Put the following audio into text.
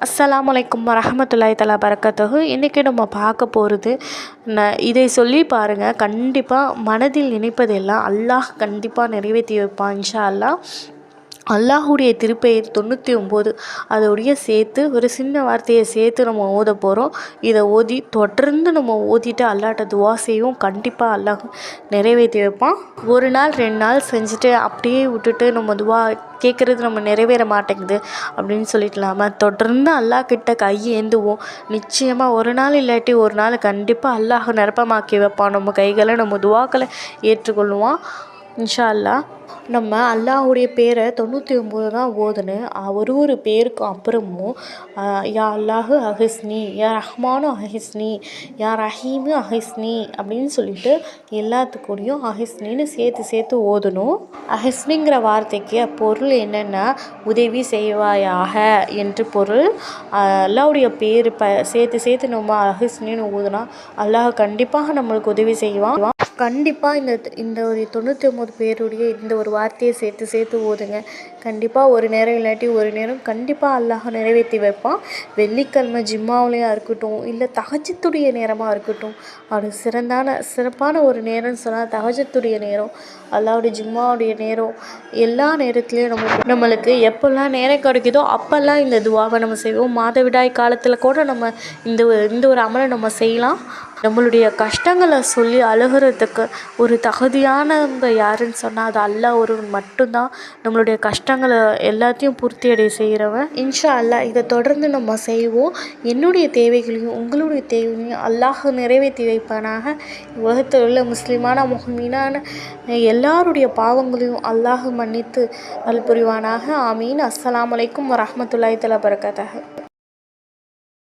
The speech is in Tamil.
அஸ்ஸலாமு அலைக்கும் வரஹமத்துல்லாஹி தலா பரக்கத்துஹு. இன்றைக்கி நம்ம பார்க்க போகிறது ந இதை சொல்லி பாருங்கள் கண்டிப்பாக மனதில் நினைப்பதெல்லாம் அல்லாஹ் கண்டிப்பாக நிறைவேற்றி வைப்பான் இன்ஷா அல்லாஹ். அல்லாஹுடைய திருப்பெயர் தொண்ணூற்றி ஒம்பது அதோடைய சேர்த்து ஒரு சின்ன வார்த்தையை சேர்த்து நம்ம ஓத போகிறோம் இதை ஓதி தொடர்ந்து நம்ம ஓதிட்டு அல்லாட்ட துவா செய்வோம். கண்டிப்பாக அல்லாஹ் நிறைவேற்றி வைப்பான். ஒரு நாள் ரெண்டு நாள் செஞ்சுட்டு அப்படியே விட்டுட்டு நம்ம துவா கேட்குறது நம்ம நிறைவேற மாட்டேங்குது அப்படின்னு சொல்லிட்டு தொடர்ந்து அல்லாஹ் கிட்ட கை ஏந்துவோம். நிச்சயமாக ஒரு நாள் இல்லாட்டி ஒரு நாள் கண்டிப்பாக அல்லாஹ் நிரப்பமாக்கி வைப்பான். நம்ம கைகளை நம்ம துவாக்களை ஏற்றுக்கொள்ளுவான் இன்ஷா அல்லாஹ். நம்ம அல்லாஹுடைய பேரை தொண்ணூற்றி ஒம்பது தான் ஓதுன்னு ஒரு ஒரு பேருக்கும் அப்புறமும் யா அல்லாஹு அஹிஸ்னி யா ரஹ்மானு அஹிஸ்னி யா ரஹீமு அஹிஸ்னி அப்படின்னு சொல்லிட்டு எல்லாத்துக்கூடயும் அஹிஸ்னின்னு சேர்த்து சேர்த்து ஓதணும். அஹிஸ்னிங்கிற வார்த்தைக்கு பொருள் என்னென்னா உதவி செய்வாயாக என்று பொருள். அல்லாவுடைய பேர் ப சேர்த்து சேர்த்து நம்ம அஹிஸ்னின்னு ஓதுனா அல்லாஹ் கண்டிப்பாக நம்மளுக்கு உதவி செய்வான். கண்டிப்பாக இந்த இந்த ஒரு தொண்ணூற்றி ஒம்பது பேருடைய இந்த ஒரு வார்த்தையை சேர்த்து சேர்த்து ஓதுங்க. கண்டிப்பாக ஒரு நேரம் இல்லாட்டி ஒரு நேரம் கண்டிப்பாக அல்லாஹ் நிறைவேற்றி வைப்பான். வெள்ளிக்கிழமை ஜிம்மாவிலையாக இருக்கட்டும் இல்லை தகஜத்துடைய நேரமாக இருக்கட்டும். அது சிறந்தான சிறப்பான ஒரு நேரம்னு சொன்னால் தகஜத்துடைய நேரம். அல்லாவுடைய ஜிம்மாவுடைய நேரம். எல்லா நேரத்துலேயும் நம்ம நம்மளுக்கு எப்போல்லாம் நேரம் கிடைக்குதோ அப்போல்லாம் இந்த துவாவை நம்ம செய்வோம். மாதவிடாய் காலத்தில் கூட நம்ம இந்த இந்த ஒரு அமலை நம்ம செய்யலாம். நம்மளுடைய கஷ்டங்களை சொல்லி அழுகிறதுக்கு ஒரு தகுதியானவங்க யாருன்னு சொன்னால் அது அல்லாஹ் ஒருவன் மட்டும்தான். நம்மளுடைய கஷ்டங்களை எல்லாத்தையும் பூர்த்தி அடைய செய்கிறவன் இன்ஷா அல்லாஹ் இதை தொடர்ந்து நம்ம செய்வோம். என்னுடைய தேவைகளையும் உங்களுடைய தேவைகளையும் அல்லாஹ் நிறைவேற்றி வைப்பானாக. உலகத்தில் உள்ள முஸ்லீமான முகமீனான எல்லாருடைய பாவங்களையும் அல்லாஹ் மன்னித்து அல் புரிவானாக. ஆமீன். அஸ்லாம் வலைக்கம் வரமத்துல்லாய் தலா